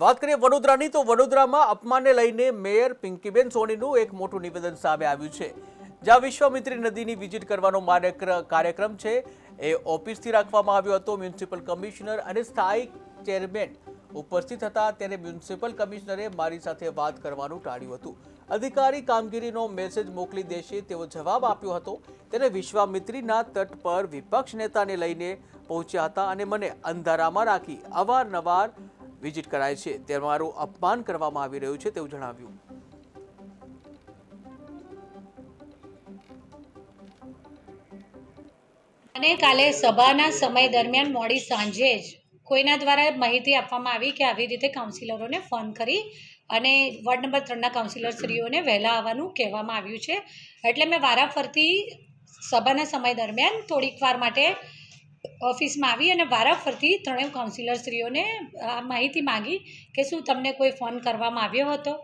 વાત કરીએ વડોદરાની, તો વડોદરામાં અપમાનને લઈને મેયર પિંકીબેન સોનીનું એક મોટું નિવેદન સામે આવ્યું છે. જ્યાં વિશ્વામિત્રી નદીની વિઝિટ કરવાનો કાર્યક્રમ છે, એ ઓફિસથી રાખવામાં આવ્યો હતો. મ્યુનિસિપલ કમિશનર અને સ્થાયી ચેરમેન ઉપસ્થિત હતા. ત્યારે મ્યુનિસિપલ કમિશનરે મારી સાથે વાત કરવાનું ટાળ્યું હતું. અધિકારી કામગીરીનો મેસેજ મોકલી દેશે તેવો જવાબ આપ્યો હતો. તેને વિશ્વામિત્રીના તટ પર વિપક્ષ નેતાને લઈને પહોંચ્યા હતા અને મને અંધારામાં રાખી અવારનવાર વિઝિટ કરાય છે. તે મારું અપમાન કરવામાં આવી રહ્યું છે તેવું જણાવ્યું. અને કાલે સભાના સમય દરમિયાન મોડી સાંજે જ કોઈના દ્વારા માહિતી આપવામાં આવી કે આવી રીતે કાઉન્સિલરોને ફોન કરી અને વોર્ડ નંબર ત્રણના કાઉન્સિલરશ્રીઓને વહેલા આવવાનું કહેવામાં આવ્યું છે. એટલે મેં વારાફરતી સભાના સમય દરમિયાન થોડીક વાર માટે ઓફિસમાં આવી અને વારાફરતી ત્રણેય કાઉન્સિલરશ્રીઓને આ માહિતી માંગી કે શું તમને કોઈ ફોન કરવામાં આવ્યો હતો?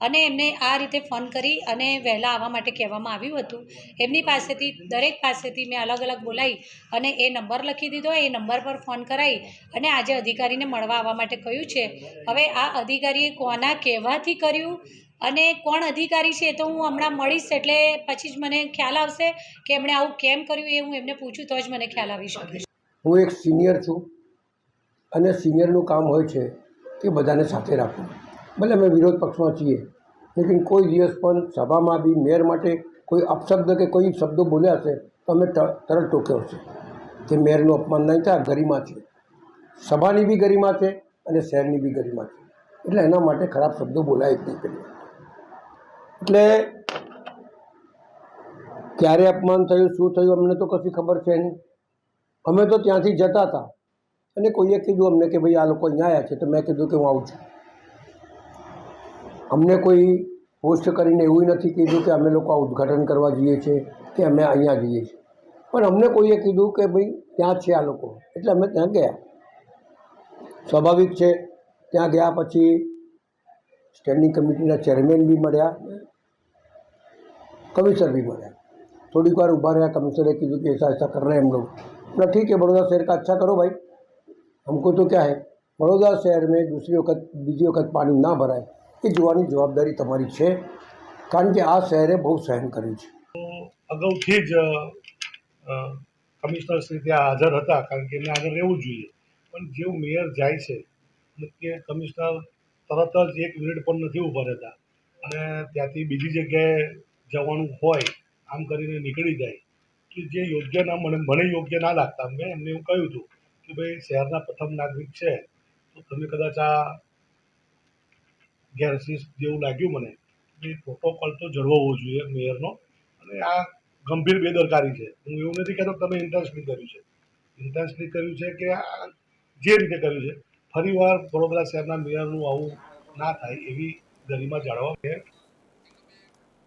અને એમને આ રીતે ફોન કરી અને વહેલા આવવા માટે કહેવામાં આવ્યું હતું. એમની પાસેથી, દરેક પાસેથી મેં અલગ અલગ બોલાવી અને એ નંબર લખી દીધો, એ નંબર પર ફોન કરાવી અને આજે અધિકારીને મળવા આવવા માટે કહ્યું છે. હવે આ અધિકારીએ કોના કહેવાથી કર્યું અને કોણ અધિકારી છે એ તો હું હમણાં મળીશ એટલે પછી જ મને ખ્યાલ આવશે કે એમણે આવું કેમ કર્યું એ હું એમને પૂછું તો જ મને ખ્યાલ આવી શકે. હું એક સિનિયર છું અને સિનિયરનું કામ હોય છે કે બધાને સાથે રાખવું. ભલે અમે વિરોધ પક્ષમાં છીએ, લેકિન કોઈ દિવસ પણ સભામાં બી, મેયર માટે કોઈ અપશબ્દ કે કોઈ શબ્દો બોલ્યા હશે, તો અમે તરત ટોક્યો છે કે મેયરનું અપમાન નહીં થાય ગરિમા છે. સભાની બી ગરિમા છે અને શહેરની બી ગરિમા છે. એટલે એના માટે ખરાબ શબ્દો બોલાય જ નહીં કરીએ એટલે ક્યારે અપમાન થયું, શું થયું, અમને તો કશી ખબર છે નહીં. અમે તો ત્યાંથી જતા હતા. અને કોઈએ કીધું અમને કે ભાઈ આ લોકો અહીંયા આવ્યા છે, તો મેં કીધું કે હું આવું છું. અમને કોઈ પોસ્ટ કરીને એવું નથી કીધું કે અમે લોકો આ ઉદ્ઘાટન કરવા જઈએ છીએ કે અમે અહીંયા જઈએ છીએ. પણ અમને કોઈએ કીધું કે ભાઈ ત્યાં છે આ લોકો, એટલે અમે ત્યાં ગયા. સ્વાભાવિક છે, ત્યાં ગયા પછી સ્ટેન્ડિંગ કમિટીના ચેરમેન બી મળ્યા, કમિશનર બી મળ્યા. થોડીક વાર ઊભા રહ્યા, કમિશનરે કીધું કે એસા એસા કર રહે એમ લોકો बोला ठीक है बड़ौदा शहर का अच्छा करो भाई हमको तो क्या है बड़ौदा शहर में दूसरी वक्त બીજી વખત પાણી ના ભરાય એ જોવાની જવાબદારી તમારી છે કારણ કે આ શહેરે બહુ સહન કર્યું છે અગાઉથી જ અ, કમિશનર શ્રી ત્યાં હાજર હતા કારણ કે એમને આગળ રહેવું જોઈએ પણ જેવું મેયર જાય છે એટલે કે કમિશનર તરત જ એક મિનિટ પણ નથી ઊભા રહેતા અને ત્યાંથી બીજી જગ્યાએ જવાનું હોય આમ કરીને નીકળી જાય કે જે યોગ્ય ના મને મને યોગ્ય ના લાગતા. મેં એમને એવું કહ્યું હતું કે ભાઈ, શહેરના પ્રથમ નાગરિક છે, તો તમે કદાચ આ ગેરસીસ જેવું લાગ્યું મને. એ પ્રોટોકોલ તો જળવાવો જોઈએ મેયરનો. અને આ ગંભીર બેદરકારી છે. હું એવું નથી કહેતો તમે ઇન્ટેન્શનલી કર્યું છે. ઇન્ટેન્શનલી કર્યું છે કે આ જે રીતે કર્યું છે. ફરીવાર વડોદરા શહેરના મેયરનું આવું ના થાય એવી ગરિમા જાળવવા મેં